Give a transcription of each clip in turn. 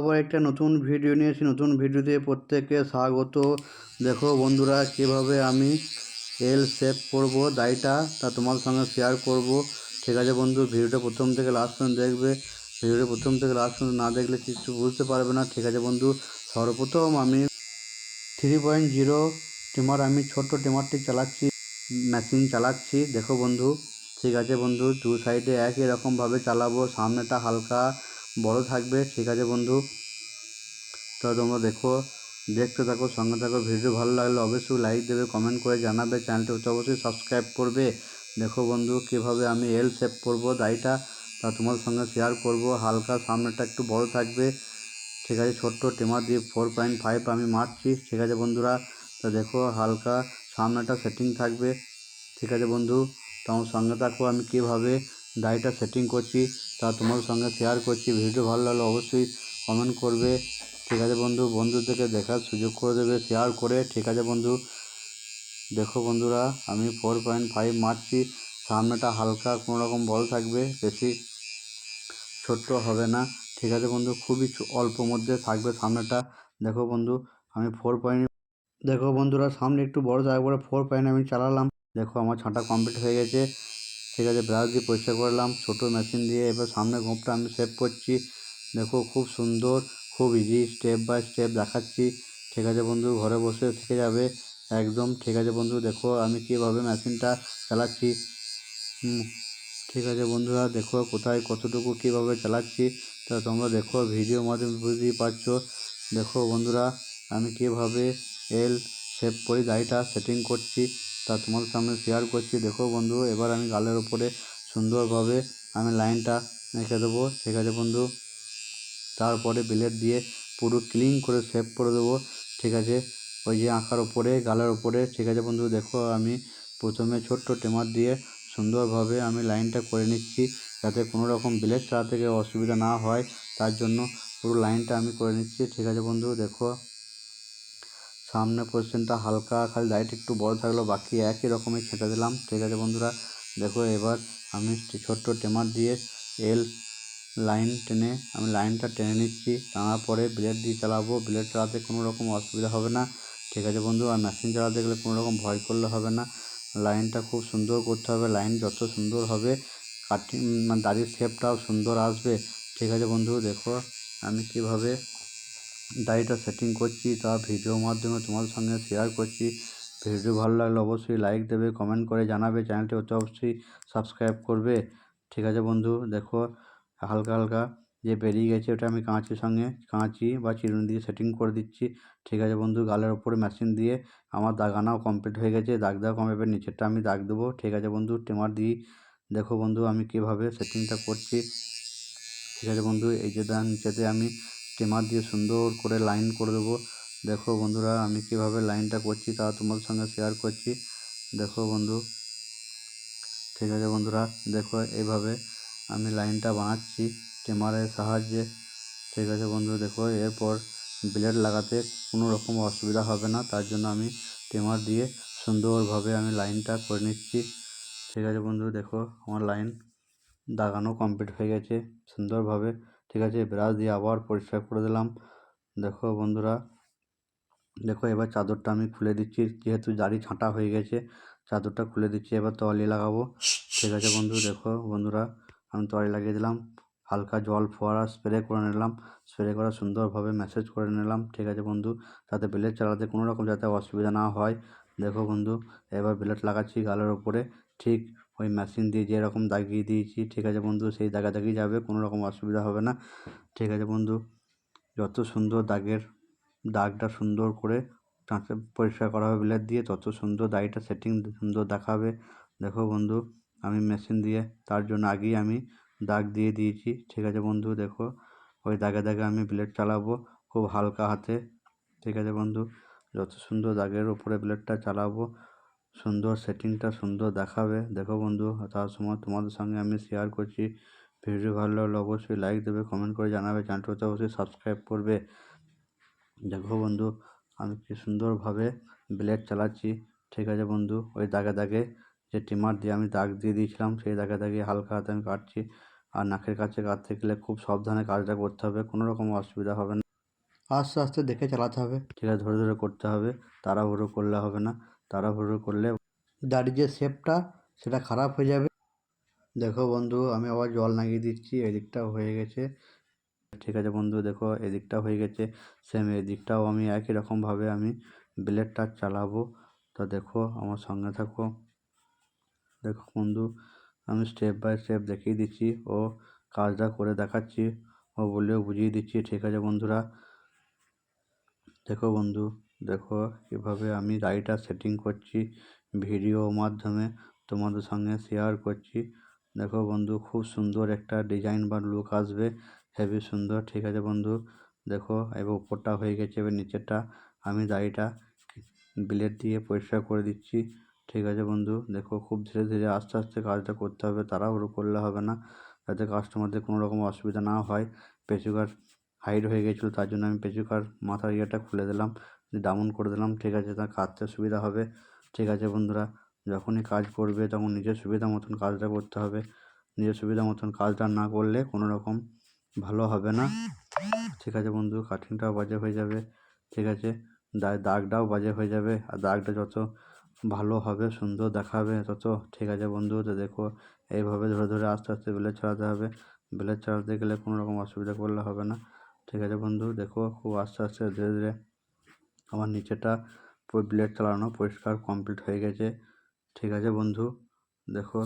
আবার একটা নতুন ভিডিও নিয়েছি নতুন ভিডিওতে প্রত্যেককে স্বাগত। দেখো বন্ধুরা, কীভাবে আমি এল সেভ করব দাইটা তা তোমার সঙ্গে শেয়ার করব। ঠিক আছে বন্ধু ভিডিওটা প্রথম থেকে লাস্ট পর্যন্ত দেখবে। ভিডিওটা প্রথম থেকে লাস্ট পর্যন্ত না দেখলে কিছু বুঝতে পারবে না। ঠিক আছে বন্ধু, সর্বপ্রথম আমি থ্রি পয়েন্ট জিরো টিমার আমি ছোট্ট টিমারটি চালাচ্ছি মেশিন চালাচ্ছি। দেখো বন্ধু, ঠিক আছে বন্ধু, দু সাইডে একই রকমভাবে চালাবো, সামনেটা হালকা বড় থাকবে, ঠিক আছে বন্ধু? তো তোমরা দেখো, দেখতে থাকো, সঙ্গে থাকো ভিডিও ভালো লাগলে অবশ্যই লাইক দেবে কমেন্ট করে জানাবে চ্যানেলটি হচ্ছে অবশ্যই সাবস্ক্রাইব করবে। দেখো বন্ধু, কীভাবে আমি এল সেভ করব দাইটা তা তোমার সঙ্গে শেয়ার করব। হালকা সামনেটা একটু বড় থাকবে। ঠিক আছে, ছোট্ট টেমার দিয়ে ফোর পয়েন্ট ফাইভ আমি মারছি। ঠিক আছে বন্ধুরা, তো দেখো, হালকা সামনেটা সেটিং থাকবে। ঠিক আছে বন্ধু, তোমার সঙ্গে থাকো আমি কীভাবে ডাইটা সেটিং করছি। তা তোমার সঙ্গে শেয়ার করছি। ভিডিও ভালো লাগলে অবশ্যই কমেন্ট করবে। ঠিক আছে বন্ধু, বন্ধুদেরকে দেখার সুযোগ করে দেবে শেয়ার করে। ঠিক আছে বন্ধু, দেখো বন্ধুরা, আমি ফোর পয়েন্ট ফাইভ মারছি। সামনেটা হালকা কোনো রকম বল থাকবে, বেশি ছোট্ট হবে না। ঠিক আছে বন্ধু, খুবই অল্প মধ্যে থাকবে সামনেটা। দেখো বন্ধু, আমি ফোর পয়েন্ট দেখো বন্ধুরা, সামনে একটু বড় জায়গা করে ফোর পয়েন্ট আমি চালালাম। দেখো আমার ছাঁটা কমপ্লিট হয়ে গেছে। ঠিক আছে ব্রাশ দিয়ে পরিষ্কার করলাম ছোটো মেশিন দিয়ে এবার সামনে গোপটা আমি সেভ করছি। দেখো খুব সুন্দর, খুব ইজি স্টেপ বাই স্টেপ দেখাচ্ছি। ঠিক আছে বন্ধু, ঘরে বসে শিখে যাবে। একদম ঠিক আছে বন্ধু, দেখো আমি কীভাবে মেশিনটা চালাচ্ছি। ঠিক আছে বন্ধুরা, দেখো কোথায় কতটুকু কীভাবে চালাচ্ছি। তা তোমরা দেখো ভিডিওর মাধ্যমে বুঝতেই পারছ। দেখো বন্ধুরা, আমি কীভাবে এল সেভ করি, গাড়িটা সেটিং করছি। তা তোমাদের সামনে শেয়ার করছি। দেখো বন্ধু, এবার আমি গালের উপরে সুন্দরভাবে আমি লাইনটা এঁকে দেবো। ঠিক আছে বন্ধু? তারপরে ব্লেড দিয়ে পুরো ক্লিন করে সেভ করে দেবো। ঠিক আছে? ওই যে আঁকার ওপরে গালের ওপরে ঠিক আছে বন্ধু? দেখো আমি প্রথমে ছোট্ট টেমার দিয়ে সুন্দরভাবে আমি লাইনটা করে নিচ্ছি যাতে কোনো রকম ব্লেড চালাতে গিয়ে অসুবিধা না হয়। তার জন্য পুরো লাইনটা আমি করে নিচ্ছি। ঠিক আছে বন্ধু? দেখো। সামনে পোর্শনটা হালকা, খালি লাইট একটু বড় থাকল, বাকি একই রকমই ছেঁটে দিলাম। ঠিক আছে বন্ধুরা, দেখো এবার আমি ছোট্ট টেমার দিয়ে এল লাইন টেনে, আমি লাইনটা টেনে নিচ্ছি। টানার পরে ব্লেড দিয়ে চালাবো, ব্লেড চালাতে কোনো রকম অসুবিধা হবে না। ঠিক আছে বন্ধু, আর মেশিন চালাতে গেলে কোনো রকম ভয় করলে হবে না। লাইনটা খুব সুন্দর করতে হবে লাইন যত সুন্দর হবে কাটিং মানে দাড়ির শেপটাও সুন্দর আসবে। ঠিক আছে বন্ধু, দেখো আমি কীভাবে দাড়িটা সেটিং করছি, তা ভিডিওর মাধ্যমে তোমাদের সঙ্গে শেয়ার করছি। ভিডিও ভালো লাগলে অবশ্যই লাইক দেবে কমেন্ট করে জানাবে চ্যানেলটি হচ্ছে অবশ্যই সাবস্ক্রাইব করবে। ঠিক আছে বন্ধু, দেখো হালকা হালকা যে বেরিয়ে গেছে, ওটা আমি কাঁচির সঙ্গে, কাঁচি বা চিরুনি দিয়ে সেটিং করে দিচ্ছি। ঠিক আছে বন্ধু, গালের ওপরে মেশিন দিয়ে আমার দাগানাও কমপ্লিট হয়ে গেছে দাগ দেওয়া কমপ্লিট নিচেরটা আমি দাগ দেবো। ঠিক আছে বন্ধু, টেমার দিই। দেখো বন্ধু, আমি কীভাবে সেটিংটা করছি। ঠিক আছে বন্ধু, এই যে নিচেতে আমি স্টিমার দিয়ে সুন্দর করে লাইন করে দেবো। দেখো বন্ধুরা, আমি কীভাবে লাইনটা করছি তা তোমাদের সঙ্গে শেয়ার করছি। দেখো বন্ধু, ঠিক আছে বন্ধুরা, দেখো এইভাবে আমি লাইনটা বানাচ্ছি স্টিমারের সাহায্যে। ঠিক আছে বন্ধু, দেখো এরপর ব্লেড লাগাতে কোনো রকম অসুবিধা হবে না, তার জন্য আমি স্টিমার দিয়ে সুন্দরভাবে আমি লাইনটা করে নিচ্ছি। ঠিক আছে বন্ধু, দেখো আমার লাইন দাগানো কমপ্লিট হয়ে গেছে, সুন্দরভাবে ঠিক আছে? ব্রাশ দিয়ে আবার পরিষ্কার করে দিলাম। দেখো বন্ধুরা, দেখো এবার চাদরটা আমি খুলে দিচ্ছি। যেহেতু দাড়ি ছাঁটা হয়ে গেছে, চাদরটা খুলে দিচ্ছি, এবার তোয়ালি লাগাবো। ঠিক আছে বন্ধু, দেখো বন্ধুরা, আমি তোয়ালি লাগিয়ে দিলাম। হালকা জল ফোয়ারা স্প্রে করে নিলাম। স্প্রে করা সুন্দরভাবে ম্যাসেজ করে নিলাম। ঠিক আছে বন্ধু, যাতে ব্লেড চালাতে কোনো রকম যাতে অসুবিধা না হয়। দেখো বন্ধু, এবার ব্লেড লাগাচ্ছি গালের ওপরে। ঠিক ওই মেশিন দিয়ে যেরকম দাগিয়ে দিয়েছি, ঠিক আছে বন্ধু, সেই দাগা দাগিয়ে যাবে, কোনো রকম অসুবিধা হবে না। ঠিক আছে বন্ধু, যত সুন্দর দাগের, দাগটা সুন্দর করে টাঁচে পরিষ্কার করা হবে ব্লেড দিয়ে, তত সুন্দর দাড়িটা সেটিং সুন্দর দেখাবে। দেখো বন্ধু, আমি মেশিন দিয়ে, তার জন্য আগেই আমি দাগ দিয়ে দিয়েছি। ঠিক আছে বন্ধু, দেখো, ওই দাগে দাগে আমি ব্লেড চালাবো খুব হালকা হাতে। ঠিক আছে বন্ধু, যত সুন্দর দাগের ওপরে ব্লেডটা চালাবো সুন্দর সেটিংটা সুন্দর দেখাবে। দেখো বন্ধু, তার সময় তোমাদের সঙ্গে আমি শেয়ার করছি। ভিডিও ভালো লাগলে অবশ্যই লাইক দেবে কমেন্ট করে জানাবে। চ্যানেলটা অবশ্যই সাবস্ক্রাইব করবে। দেখো বন্ধু, আমি কি সুন্দরভাবে ব্লেড চালাচ্ছি। ঠিক আছে বন্ধু, ওই দাগে দাগে যে টিমার দিয়ে আমি দাগ দিয়ে দিয়েছিলাম, সেই দাগে দাগে হালকা হাতে আমি কাটছি। আর নাকের কাছে কাটতে গেলে খুব সাবধানে কাজটা করতে হবে, কোনো রকম অসুবিধা হবে না। আস্তে আস্তে দেখে চালাতে হবে। ঠিক আছে, ধরে ধরে করতে হবে, তাড়াহুড়ো করলে হবে না। তাড়াহুড়ো করলে দাড়ির যে শেপটা সেটা খারাপ হয়ে যাবে। দেখো বন্ধু, আমি আবার জল লাগিয়ে দিচ্ছি, এদিকটাও হয়ে গেছে। ঠিক আছে বন্ধু, দেখো এদিকটা হয়ে গেছে। সেম এদিকটাও আমি একই রকমভাবে আমি ব্লেডটা চালাবো। তো দেখো, আমার সঙ্গে থাকো। দেখো বন্ধু, আমি স্টেপ বাই স্টেপ দেখিয়ে দিচ্ছি। ও কাজটা করে দেখাচ্ছি। ও বলেও বুঝিয়ে দিচ্ছি। ঠিক আছে বন্ধুরা। দেখো বন্ধু দেখো কীভাবে আমি গাড়িটা সেটিং করছি, ভিডিও মাধ্যমে তোমাদের সঙ্গে শেয়ার করছি। দেখো বন্ধু, খুব সুন্দর একটা ডিজাইন বা লুক আসবে হেভি সুন্দর, ঠিক আছে বন্ধু? দেখো, এবার উপরটা হয়ে গেছে, এবার নিচেরটা আমি দাড়িটা ব্লেড দিয়ে পরিষ্কার করে দিচ্ছি, ঠিক আছে বন্ধু? দেখো খুব ধীরে ধীরে আস্তে আস্তে কাজটা করতে হবে, তাড়াহুড়ো করলে হবে না, যাতে কাস্টমারদের কোনো রকম অসুবিধা না হয়। পেচুকার হাইড হয়ে গেছিল, তার জন্য আমি পেচুকার মাথার ইয়েটা খুলে দিলাম। ডাউন করে দিলাম, ঠিক আছে, তার কাটতে সুবিধা হবে। ঠিক আছে বন্ধুরা, যখনই কাজ করবে তখন নিজের সুবিধা মতন কাজটা করতে হবে। নিজের সুবিধা মতন কাজটা না করলে কোনো রকম ভালো হবে না। ঠিক আছে বন্ধু কাটিংটাও বাজে হয়ে যাবে। ঠিক আছে দাগটাও বাজে হয়ে যাবে। আর দাগটা যত ভালো হবে, সুন্দর দেখাবে, তত ঠিক আছে বন্ধু। তো দেখো, এইভাবে ধরে ধরে আস্তে আস্তে ব্লেড চালাতে হবে। ব্লেড চালাতে গেলে কোনো রকম অসুবিধা করলে হবে না। ঠিক আছে বন্ধু, দেখো, খুব আস্তে আস্তে ধীরে ধীরে আমার নিচেটা ব্লেড চালানো, পরিষ্কার কমপ্লিট হয়ে গেছে। ঠিক আছে বন্ধু? দেখো,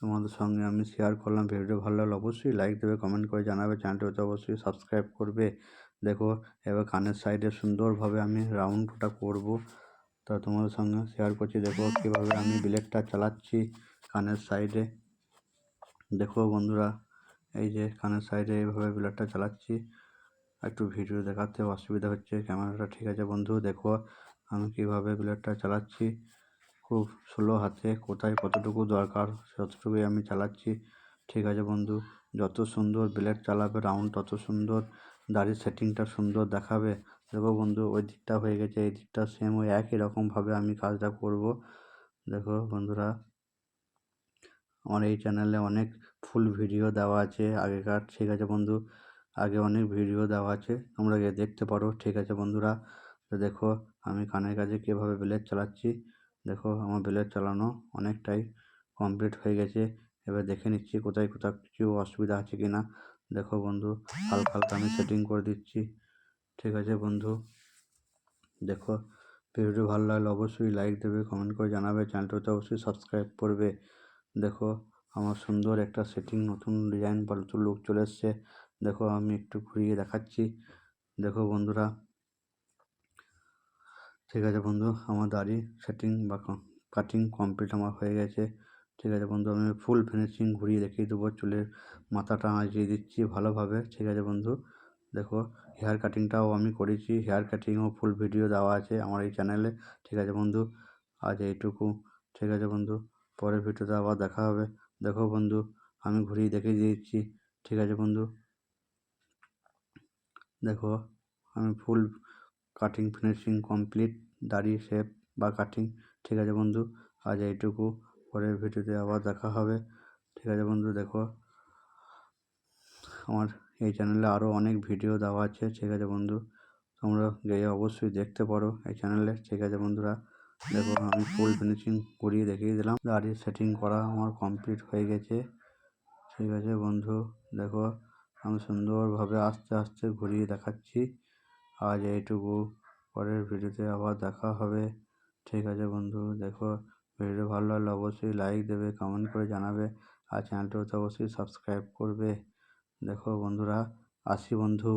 তোমাদের সঙ্গে আমি শেয়ার করলাম। ভিডিও ভালো লাগলে অবশ্যই লাইক দেবে কমেন্ট করে জানাবে। চ্যানেলটা অবশ্যই সাবস্ক্রাইব করবে। দেখো, এবার কানের সাইডে সুন্দরভাবে আমি রাউন্ডটা করব। তা তোমাদের সঙ্গে শেয়ার করছি। দেখো, কীভাবে আমি ব্লেডটা চালাচ্ছি কানের সাইডে দেখো বন্ধুরা, এই যে কানের সাইডে এইভাবে ব্লেডটা চালাচ্ছি। একটু ভিডিও দেখাতে অসুবিধা হচ্ছে, ক্যামেরাটা ঠিক আছে বন্ধু? দেখো আমি কীভাবে ব্লেডটা চালাচ্ছি, খুব স্লো হাতে, কোথায় কতটুকু দরকার ততটুকুই আমি চালাচ্ছি। ঠিক আছে বন্ধু, যত সুন্দর ব্লেড চালাবে রাউন্ড তত সুন্দর, দাড়ির সেটিংটা সুন্দর দেখাবে। দেখো বন্ধু, ওই দিকটা হয়ে গেছে, এই দিকটা সেম ওই একই রকমভাবে আমি কাজটা করব। দেখো বন্ধুরা, আমার এই চ্যানেলে অনেক ফুল ভিডিও দেওয়া আছে আগেকার। ঠিক আছে বন্ধু আগে অনেক ভিডিও দেওয়া আছে, তোমরা গিয়ে দেখতে পারো। ঠিক আছে বন্ধুরা, তো দেখো আমি কানের কাছে কীভাবে ব্লেড চালাচ্ছি। দেখো আমার ব্লেড চালানো অনেকটাই কমপ্লিট হয়ে গেছে। এবার দেখে নিচ্ছি কোথায় কোথাও কিছু অসুবিধা আছে কি না দেখো বন্ধু, হালকা হালকা আমি সেটিং করে দিচ্ছি। ঠিক আছে বন্ধু, দেখো ভিডিও ভালো লাগলে অবশ্যই লাইক দেবে কমেন্ট করে জানাবে। চ্যানেলটাতে অবশ্যই সাবস্ক্রাইব করবে। দেখো আমার সুন্দর একটা সেটিং, নতুন ডিজাইন নতুন লুক চলে এসছে। দেখো আমি একটু ঘুরিয়ে দেখাচ্ছি। দেখো বন্ধুরা। ঠিক আছে বন্ধু, আমার দাড়ি সেটিং বা কাটিং কমপ্লিট আমার হয়ে গেছে। ঠিক আছে বন্ধু, আমি ফুল ফিনিশিং ঘুরিয়ে দেখিয়ে দেবো। চুলের মাথাটা আঁচিয়ে দিচ্ছি ভালোভাবে। ঠিক আছে বন্ধু। দেখো হেয়ার কাটিংটাও আমি করেছি। হেয়ার কাটিংও ফুল ভিডিও দেওয়া আছে আমার এই চ্যানেলে ঠিক আছে বন্ধু। আজ এইটুকু। ঠিক আছে বন্ধু। পরের ভিডিওতে আবার দেখা হবে। দেখো বন্ধু, আমি ঘুরিয়ে দেখিয়ে দিচ্ছি। ঠিক আছে বন্ধু। দেখো, আমি ফুল কাটিং ফিনিশিং কমপ্লিট দাড়ি শেপ বা কাটিং ঠিক আছে বন্ধু? আজ এইটুকু, পরের ভিডিওতে আবার দেখা হবে, ঠিক আছে বন্ধু? দেখো, আমার এই চ্যানেলে আরও অনেক ভিডিও দেওয়া আছে, ঠিক আছে বন্ধু? তোমরা গিয়ে অবশ্যই দেখতে পারো এই চ্যানেলে ঠিক আছে বন্ধুরা? দেখো, আমি ফুল ফিনিশিং করিয়ে দেখিয়ে দিলাম। দাড়ির সেটিং করা আমার কমপ্লিট হয়ে গেছে, ঠিক আছে বন্ধু? দেখো আমি সুন্দরভাবে আস্তে আস্তে ঘুরিয়ে দেখাচ্ছি। আজ এইটুকু। পরের ভিডিওতে আবার দেখা হবে। ঠিক আছে বন্ধু, দেখো ভিডিও ভালো লাগলে অবশ্যই লাইক দেবে কমেন্ট করে জানাবে আর চ্যানেলটা অবশ্যই সাবস্ক্রাইব করবে। দেখো বন্ধুরা, আসি বন্ধু।